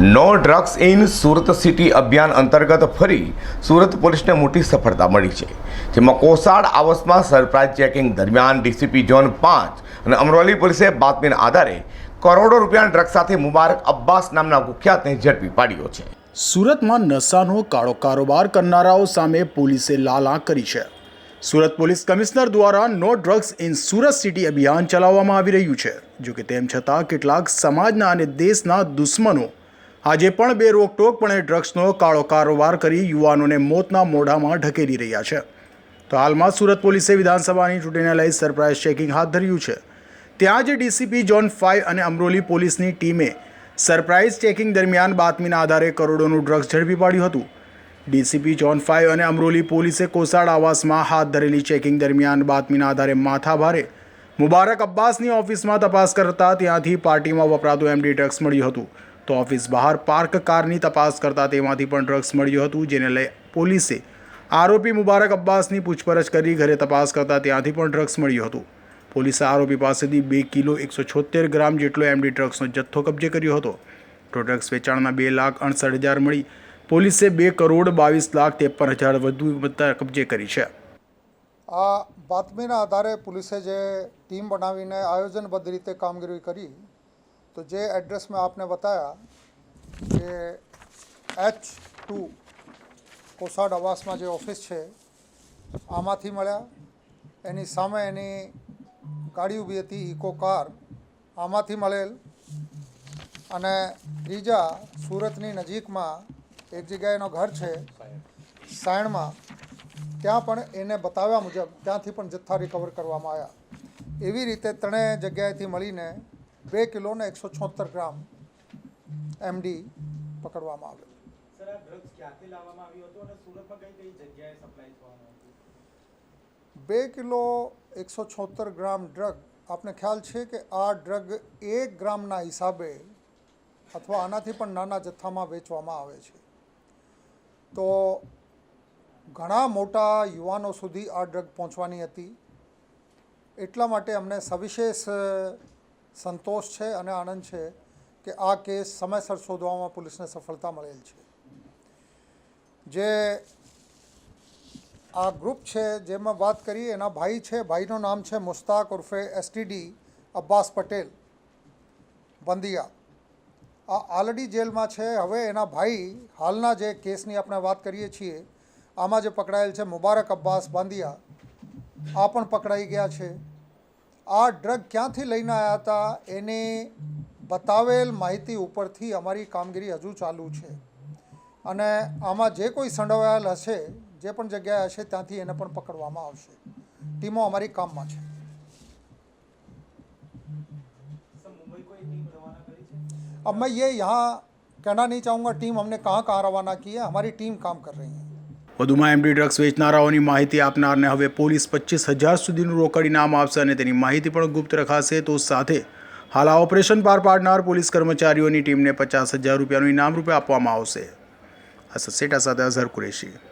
No drugs in Surat city અભિયાન અંતર્ગત ફરી સુરત પોલીસને મોટી સફળતા મળી છે. જેમાં કોસાડ આવાસમાં સરપ્રાઇઝ ચેકિંગ દરમિયાન ડીસીપી ઝોન પાંચ અને અમરોલી પોલીસે બાતમીના આધારે કરોડો રૂપિયાના ડ્રગ્સ સાથે મુબારક અબ્બાસ નામના કુખ્યાતને ઝડપી પાડ્યો છે. સુરતમાં નશાનો કાળો કારોબાર કરનારાઓ સામે પોલીસે લાલ કરી છે. સુરત પોલીસ કમિશનર દ્વારા no drugs in Surat city અભિયાન ચલાવવામાં આવી રહ્યું છે. જોકે તેમ છતાં કેટલાક સમાજના અને દેશના દુશ્મનો આજે પણ બે રોકટોકપણે ડ્રગ્સનો કાળો કારોબાર કરી યુવાનોને મોતના મોઢામાં ઢકેલી રહ્યા છે. તો હાલમાં સુરત પોલીસે વિધાનસભાની ચૂંટણીને લઈ સરપ્રાઇઝ ચેકિંગ હાથ ધર્યું છે. ત્યાં જ ડીસીપી જોન ફાઇવ અને અમરોલી પોલીસની ટીમે સરપ્રાઇઝ ચેકિંગ દરમિયાન બાતમીના આધારે કરોડોનું ડ્રગ્સ ઝડપી પાડ્યું હતું. ડીસીપી જોન ફાઈવ અને અમરોલી પોલીસે કોસાડ આવાસમાં હાથ ધરેલી ચેકિંગ દરમિયાન બાતમીના આધારે માથાભારે મુબારક અબ્બાસની ઓફિસમાં તપાસ કરતા ત્યાંથી પાર્ટીમાં વપરાતું એમડી ડ્રગ્સ મળ્યું હતું. તો ઓફિસ બહાર પાર્ક કારની તપાસ કરતા તેમાંથી પણ ડ્રગ્સ મળ્યું હતું, જેને લઈ પોલીસે આરોપી મુબારક અબ્બાસની પૂછપરછ કરી, ઘરે તપાસ કરતા ત્યાંથી પણ ડ્રગ્સ મળ્યું હતું. પોલીસે આરોપી પાસેથી બે કિલો એકસો છોતેર ગ્રામ જેટલો એમડી ડ્રગ્સનો જથ્થો કબજે કર્યો હતો. તો ડ્રગ્સ વેચાણના બે લાખ અડસઠ હજાર મળી. પોલીસે બે કરોડ બાવીસ લાખ ત્રેપન હજાર વધુ મત્તા કબજે કરી છે. આ બાતમીના આધારે પોલીસે જે ટીમ બનાવીને આયોજનબદ્ધ રીતે કામગીરી કરી તો જે એડ્રેસ મેં આપને બતાવ્યા કે એચ ટુ કોસાડ આવાસમાં જે ઓફિસ છે આમાંથી મળ્યા એની સામે એની ગાડી ઊભી હતી ઇકો કાર આમાંથી મળેલ અને ત્રીજા સુરતની નજીકમાં એક જગ્યાએ એનો ઘર છે સાયણમાં ત્યાં પણ એને બતાવ્યા મુજબ ત્યાંથી પણ જથ્થા રિકવર કરવામાં આવ્યા એવી રીતે ત્રણેય જગ્યાએથી મળીને બે કિલો ને એકસો છોતેર ગ્રામ એમડી પકડવામાં આવેલ બે કિલો એકસો છોતેર ગ્રામ ડ્રગ આપને ખ્યાલ છે કે આ ડ્રગ એક ગ્રામના હિસાબે અથવા આનાથી પણ નાના જથ્થામાં વેચવામાં આવે છે. તો ઘણા મોટા યુવાનો સુધી આ ડ્રગ પહોંચવાની હતી. એટલા માટે અમને સવિશેષ સંતોષ છે અને આનંદ છે કે આ કેસ સમયસર શોધવામાં પોલીસને સફળતા મળેલ છે. જે આ ગ્રુપ છે, જેમાં વાત કરીએ, એના ભાઈ છે, ભાઈનું નામ છે મુસ્તાક ઉર્ફે એસટીડી અબ્બાસ પટેલ બંદિયા. આ આલડી જેલમાં છે. હવે એના ભાઈ હાલના જે કેસની આપણે વાત કરીએ છીએ, આમાં જે પકડાયેલ છે મુબારક અબ્બાસ બાંદિયા, આ પણ પકડાઈ ગયા છે. આ ડ્રગ ક્યાંથી લઈને આવ્યા હતા એને બતાવેલ માહિતી ઉપરથી અમારી કામગીરી હજુ ચાલુ છે. અને આમાં જે કોઈ સંડોવાયેલ હશે જે પણ જગ્યાએ હશે ત્યાંથી એને પણ પકડવામાં આવશે. ટીમો અમારી કામમાં છે. अब मैं ये यहाँ कहना नहीं चाहूँगा टीम हमने कहाँ कहाँ रवाना की है हमारी टीम काम कर વધુમાં એમડી ડ્રગ્સ વેચનારાઓની માહિતી આપનારને હવે પોલીસ પચીસ હજાર સુધીનું રોકડ ઇનામ આપશે અને તેની માહિતી પણ ગુપ્ત રખાશે તો સાથે હાલ આ ઓપરેશન પાર પાડનાર પોલીસ કર્મચારીઓની ટીમને પચાસ હજાર રૂપિયાનું ઇનામ રૂપે આપવામાં આવશે. આ સસેટા સાથે અઝહર કુરેશી.